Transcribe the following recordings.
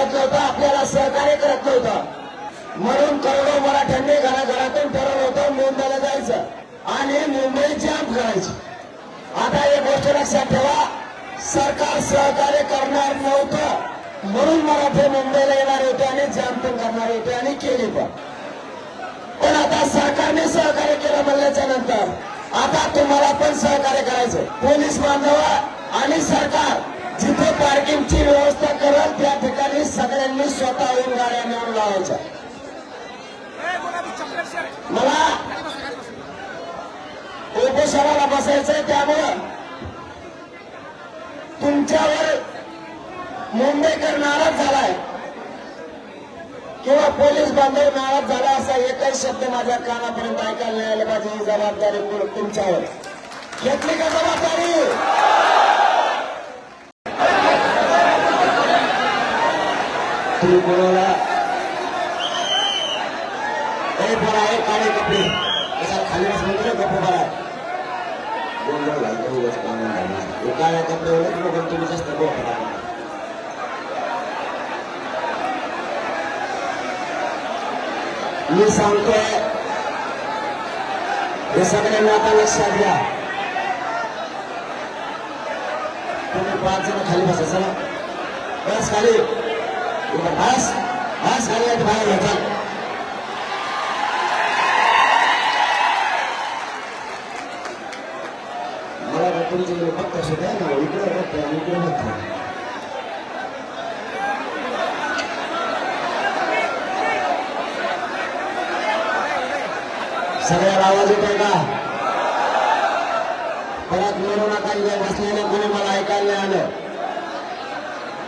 ऐकत नव्हतं आपल्याला सहकार्य करत नव्हतं. म्हणून करोडो मराठ्यांनी घराघरातून ठरवलं होतं मुंबईला जायचं आणि मुंबई जाम करायची. आता एक गोष्ट लक्षात ठेवा सरकार सहकार्य करणार नव्हतं. म्हणून मराठे मुंबईला येणार होते आणि जाम पण करणार होते आणि केली पण. पण आता सरकारने सहकार्य केलं म्हणल्याच्या नंतर आता तुम्हाला पण सहकार्य करायचं. पोलीस बांधव आणि सरकार जिथे पार्किंगची व्यवस्था करेल त्या सगळ्यांनी स्वतःहून गाड्या नेऊन लावायच्या. मला उपोषणाला बसायचंय त्यामुळं तुमच्यावर मुंबईकर नाराज झालाय. किंवा पोलीस बांधव नाराज झाला असा एकच शब्द माझ्या कानापर्यंत ऐकायला नाही आले. पाहिजे ही जबाबदारी तुमच्यावर. घेतली का जबाबदारी? तुम्ही कोणाला हे बरं आहे काळे कपडे. असा खाली बसले कपडे बरा गोंधळ घालतो उगाच काम नाही. हे काळ्या कपडे ओळख लोक तुम्ही जास्त गोठा मी सांगतोय हे सगळ्यांना आता लक्षात घ्या. तुम्ही पाच जण खाली बसा चला. बस खाली. इथं बस बस खाली आणि बाहेर घ्या मला जे तुमच्याकडे फक्त द्या ना इकडे बघतो आणि इकडे बघतो सगळ्याला आवाज येतोय का परत मिळवण्यात आलेल्या बसलेल्या कोणी मला ऐकायला आलं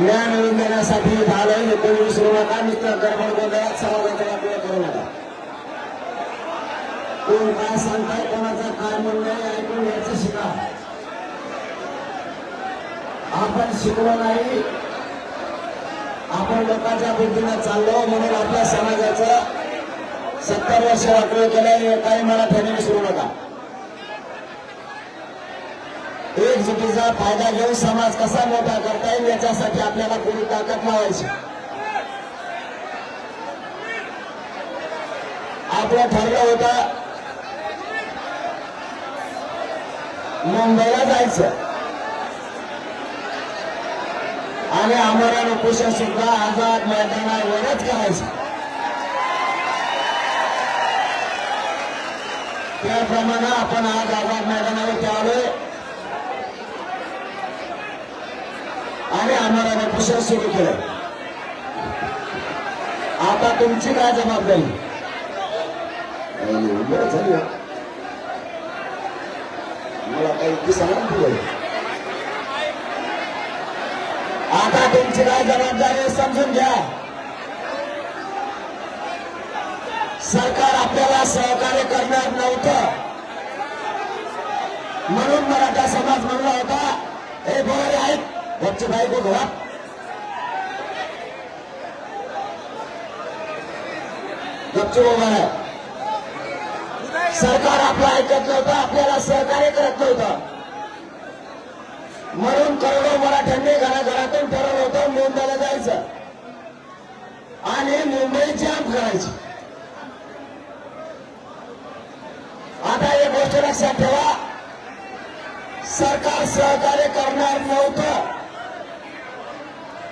ज्ञान देण्यासाठी झालं हे कोणी विसरू नका. मित्र गडबड गोंधळात समाजाचा वापर करू नका. कोण काय सांगताय कोणाचं काय म्हणणं ऐकून घ्यायचं शिका. आपण शिकलो नाही. आपण लोकांच्या बुद्धीनं चाललो म्हणून आपल्या समाजाचं सत्तर वर्ष वाटलं केलं हे काही मराठ्याने विसरू नका. एकजुटीचा फायदा घेऊन समाज कसा मोठा करता येईल याच्यासाठी आपल्याला पुरी ताकद लावायची. आपलं ठरलं होतं मुंबईला जायचं. आणि आम्हाला उपोषण सुद्धा आझाद मैदानावरच करायचं. त्याप्रमाणे आपण आज आझाद मैदानावर त्यावेळेस आणि आम्हाला उपोषण सुरू केलं. आता तुमची काय जबाबदारी? झाली. मला काही दिसणार पुढे आता तुमची काय जबाबदारी समजून घ्या. सरकार आपल्याला सहकार्य करणार नव्हतं. म्हणून मराठा समाज म्हणला होता हे बोलारे आहेत वच्चे बायको घोडा गपचूप उभा आहे सरकार आपलं ऐकत नव्हतं आपल्याला सहकार्य करत नव्हतं म्हणून करोडो मराठ्यांनी घराघरातून ठरवलं होतं मुंबईला जायचं आणि मुंबई जाम करायची आता एक गोष्ट लक्षात ठेवा सरकार सहकार्य करणार नव्हतं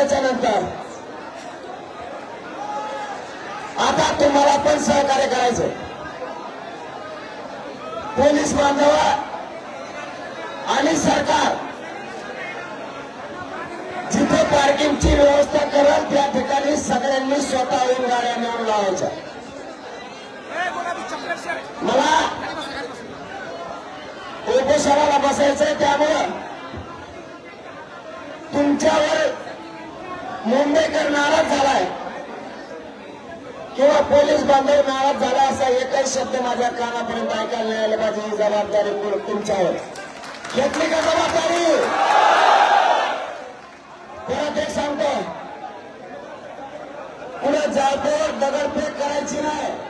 पण आता नंतर. आता तुम्हाला पण सहकार्य करायचं पोलीस बांधव आणि सरकार जिथे पार्किंगची व्यवस्था करेल त्या ठिकाणी सगळ्यांनी स्वतःहून गाड्या नेऊन लावायच्या. मला उपोषणाला बसायचंय त्यामुळं तुमच्यावर मुंबईकर नाराज झालाय. किंवा पोलीस बांधव नाराज झाला असा एकच शब्द माझ्या कानापर्यंत ऐकायला नाही आले. माझी ही जबाबदारी तुमच्यावर. घेतली का जबाबदारी? परत एक सांगतो. पुढे जातो दगडफेक करायची नाही.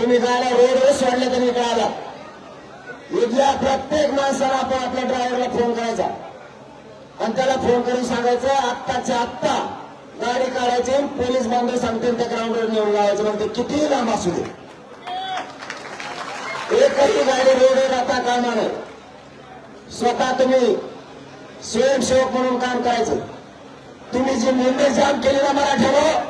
तुम्ही गाड्या रोडवर सोडल्या तरी कळाला इथल्या प्रत्येक माणसाला आपण आपल्या ड्रायव्हरला फोन करायचा. आणि त्याला फोन करून सांगायचं आत्ताच्या आत्ता गाडी काढायची पोलीस बांधव सांगतील त्या ग्राउंडवर नेऊन लावायचं. म्हणजे कितीही लांब असू दे. एकही गाडी रोडवर आता कामा नये. स्वतः तुम्ही स्वयंसेवक म्हणून काम करायचं. तुम्ही जी मुंबई जाम केली ना मराठ्यावर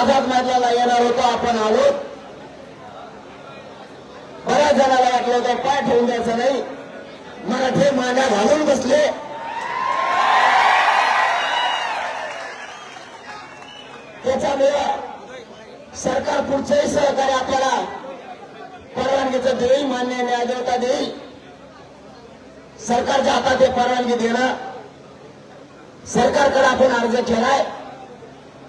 आझाद मैदानाला येणार होतो आपण आलो बऱ्याच जणाला वाटलं होतं पाय ठेवून द्यायचं नाही. मराठे मान्या घालून बसले. त्याच्यामुळे सरकार पुढचंही सहकार्य आपल्याला परवानगीचं देईल मान्य न्यायदेवता देईल. सरकारच्या हातात परवानगी देणं. सरकारकडे आपण अर्ज केलाय.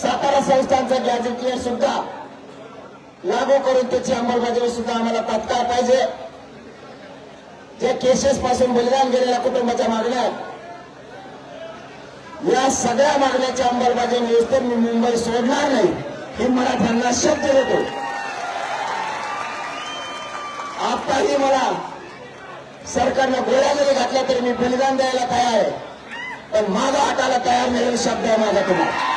सातारा संस्थांचं गॅजेटियर सुद्धा लागू करून त्याची अंमलबजावणी सुद्धा आम्हाला तात्काळ पाहिजे. जे केसेस पासून बलिदान गेलेल्या कुटुंबाच्या मागण्या आहेत. या सगळ्या मागण्याची अंमलबजावणी व्यवस्थेत मी मुंबई सोडणार नाही हे मराठ्यांना शब्द देतो आताही मला सरकारनं गोळ्या जरी घातल्या तरी मी बलिदान द्यायला तयार आहे. पण माझा हाताला तयार नाही शब्द आहे माझा तुम्हाला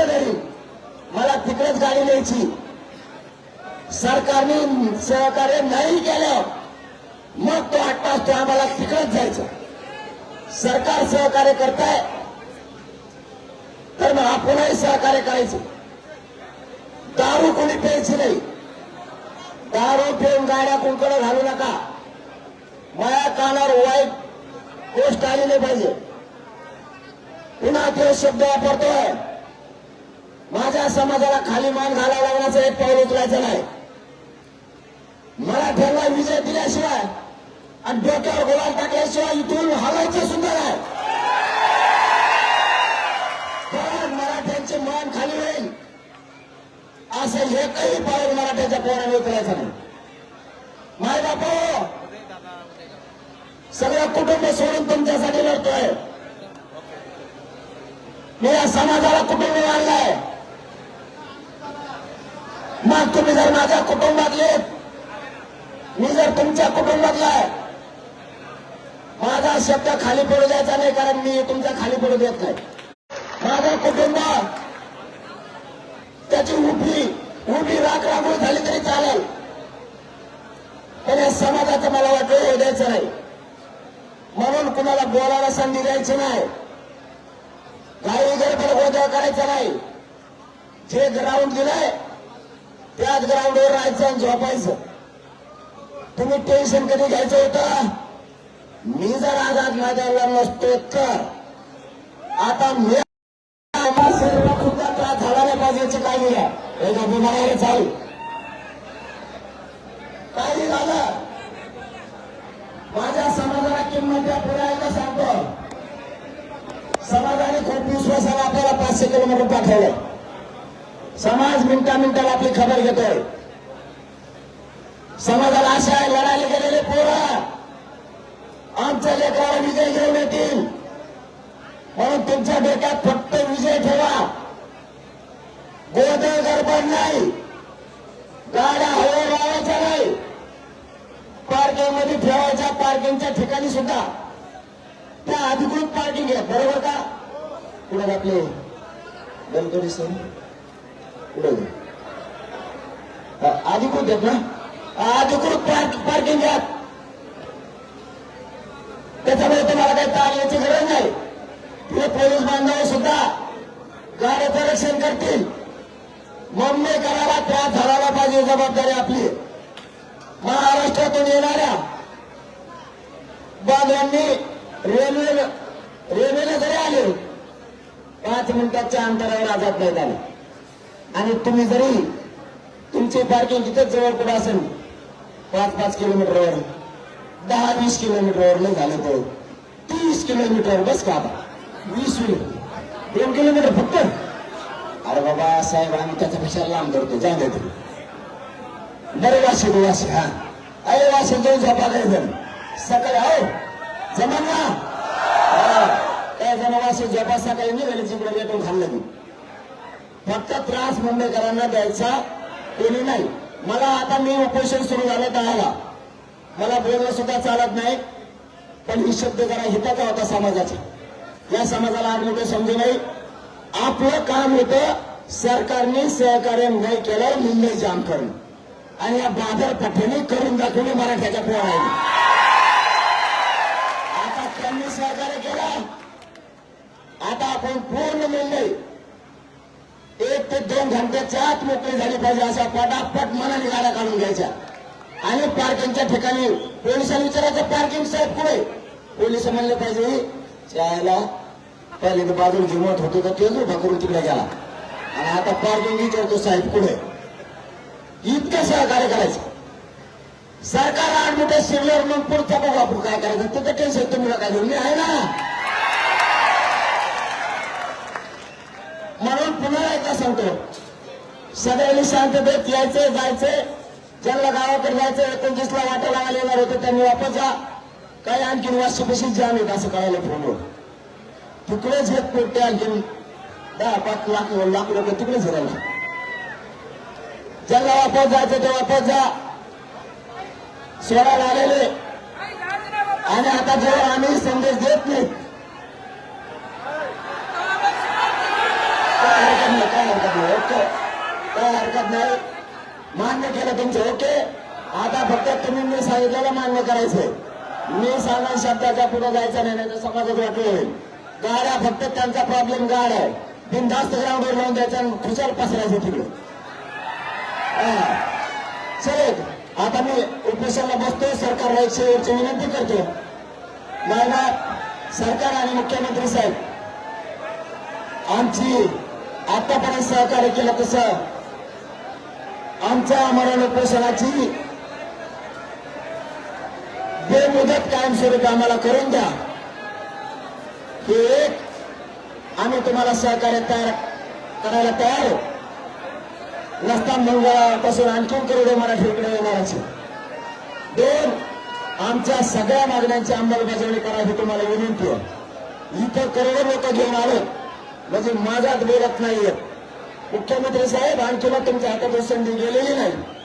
हट्ट घरी मला तिकडेच गाडी न्यायची. सरकारने सहकार्य नाही केलं मग तो हट्ट तो आम्हाला तिकडेच जायचं. सरकार सहकार्य करताय तर मग आपणही सहकार्य करायचं. दारू कोणी प्यायची नाही. दारू पिऊन गाड्या कोणकडे घालू नका. माया कानावर वाईट गोष्ट आली नाही पाहिजे. पुन्हा ते शब्द वापरतोय. माझ्या समाजाला खाली मान घालावा लागण्याचं एक पाऊल उचलायचं नाही. मराठ्यांना विजय दिल्याशिवाय आणि डोक्यावर गोळा टाकल्याशिवाय इथून हवायचं सुद्धा नाही. मराठ्यांचे मान खाली होईल. असं एकही पाऊल मराठ्याच्या पोराने उचलायचं नाही. माय बापा हो. सगळं कुटुंब सोडून तुमच्यासाठी लढतोय. मी या समाजाला कुटुंब मानलाय. मग तुम्ही जर माझ्या कुटुंबातले. मी जर तुमच्या कुटुंबातला आहे. माझा शब्द खाली पडू द्यायचा नाही कारण मी तुमच्या खाली पडू देत नाही. माझं कुटुंब त्याची उभी उभी राख रांगोळी झाली तरी चालेल. पण या समाजाचं मला वाटलं हे द्यायचं नाही. म्हणून कुणाला बोलायला संधी द्यायची नाही. काही गडबड गोंधळ करायचा नाही. जे ग्राउंड दिलंय त्याच ग्राउंडवर राहायचं आणि झोपायचं. तुम्ही टेन्शन कधी घ्यायचं होतं? मी जर आझाद माझ्या नसतो तर. आता मी आम्हा सुद्धा त्रास झाला नाही पाहिजे याची काळजी घ्या एका बिमारीने चालू. काही झालं? माझ्या समाजाला किंमत द्या पुढे एकदा सांगतो. समाजाने खूप विश्वासाला आपल्याला पाचशे किलोमीटर पाठवलं समाज मिनटा मिनटाला आपली खबर घेतोय. समाजाला आशा आहे लढायला गेलेले पोरं. आमच्या लेकराला विजय घेऊन येतील. म्हणून तुमच्या डोक्यात फक्त विजय ठेवा. गोंधळ गडबड नाही. गाड्या हवा लावायच्या नाही. पार्किंगमध्ये ठेवायच्या पार्किंगच्या ठिकाणी सुद्धा. त्या अधिकृत पार्किंग आहे बरोबर का? पुढे आपले गणपती सर. पुढे घे. अधिकृत आहेत ना? अधिकृत पार्क पार्किंग घ्या त्याच्यामुळे तुम्हाला काही ताण याची गरज नाही. तिथे पोलीस बांधव सुद्धा गाड्याचं रक्षण करतील. मम्मी करायला त्रास झाला पाहिजे जबाबदारी आपली. महाराष्ट्रातून येणाऱ्या बांधवांनी रेल्वे रेल्वेला जरी आले पाच मिनिटाच्या अंतरावर आझाद नाही झाले आणि तुम्ही जरी तुमची पार्किंग तिथंच जवळ कुठं असेल पाच पाच किलोमीटरवर दहा वीस किलोमीटरवर नाही झालं तर. तीस किलोमीटर बस का आता? वीस मिनिट. दोन किलोमीटर फक्त? अरे बाबा साहेब आम्ही त्याच्यापेक्षा लांब धरतो. जा दे तुम्ही. बरे वाशी वाशी हा. अरे वाशी जाऊन झोपा काय जण. सकाळी आहो जमा ना? हा. काय जण वाशी झोपा सकाळी निघाली तिकडे भेटून खाल्लं मी फक्त त्रास मुंबईकरांना द्यायचा कोणी नाही. मला आता मी उपोषण सुरू झालं दहाला मला बोलणं सुद्धा चालत नाही. पण ही शब्द जरा हिताचा होता समाजाचा. या समाजाला आज मोठं समजू नाही आपलं काम होतं सरकारने सहकार्य नाही केलं मुंबई जाम करणं आणि या बाजारपेठेने करून दाखवली मराठ्याच्या पोळाने आता त्यांनी सहकार्य केलं. आता आपण पूर्ण मुंबई ते दोन घंट्याच्या आत मोकळी झाली पाहिजे असा पटापट मनाने गाड्या काढून घ्यायच्या आणि पार्किंगच्या ठिकाणी पोलिसांनी विचारायचं पार्किंग साहेब कुठे? पोलीस म्हणले पाहिजे त्याला पहिले तर बाजूला जिमत होतो तर तेच उभा करून तिकडे गेला. आणि आता पार्किंग विचारतो साहेब कुठे? इतकं सहकार्य करायचं सरकार आडमुठे शिरल्यावर मग पुढचा बघू आपण काय करायचं. तिथं टेन्शन तुम्ही काय घेऊन आहे ना. म्हणून पुन्हा एकदा सांगतो. सगळ्यांनी शांततेत यायचे जायचे. ज्यांना गावाकडे जायचं एकोणतीसला वाटा लावायला येणार होते त्यांनी वापस जा. काही आणखीन वास्तुपशीच जाम येत असं कळायला फोनवर तिकडेच घेत पोटे आणखीन दहा पाच लाख लाख लोक तिकडेच राहिले. ज्यांना वापस जायचं ते वापस जा. सोडायला आलेले. आणि आता जेव्हा आम्ही संदेश देत नाही काय हरकत नाही काय हरकत नाही ओके काय हरकत नाही मान्य केलं तुमचं ओके आता फक्त तुम्ही मी सांगितलेलं मान्य करायचंय मी सांगा शब्दाच्या पुढे जायचं नाही नाही तर समाजात वाटलं होईल गाड्या फक्त त्यांचा प्रॉब्लेम गाड आहे बिनधास्त ग्राउंडवर लावून द्यायचा आणि खुशाल पसरायचं तिकडे हा. चल आता मी उपोषणाला बसतो सरकारला एक शेवटची विनंती करतो मला सरकार आणि मुख्यमंत्री साहेब आमची आतापर्यंत सहकार्य केलं तसं. आमच्या मरण उपोषणाची बेमुदत कायमस्वरूपी आम्हाला करून द्या. हे एक आम्ही तुम्हाला सहकार्य तयार करायला तयार आहोत. नसता मंगळापासून आणखीन करोडो मराठी इकडे येणारच दोन आमच्या सगळ्या मागण्यांची अंमलबजावणी करायची तुम्हाला विनंती आहे. इथं करोडो लोक घेऊन आलो म्हणजे माझ्यात बोलत नाहीये. मुख्यमंत्री साहेब आणखीन तुमच्या हातात संधी गेलेली नाही.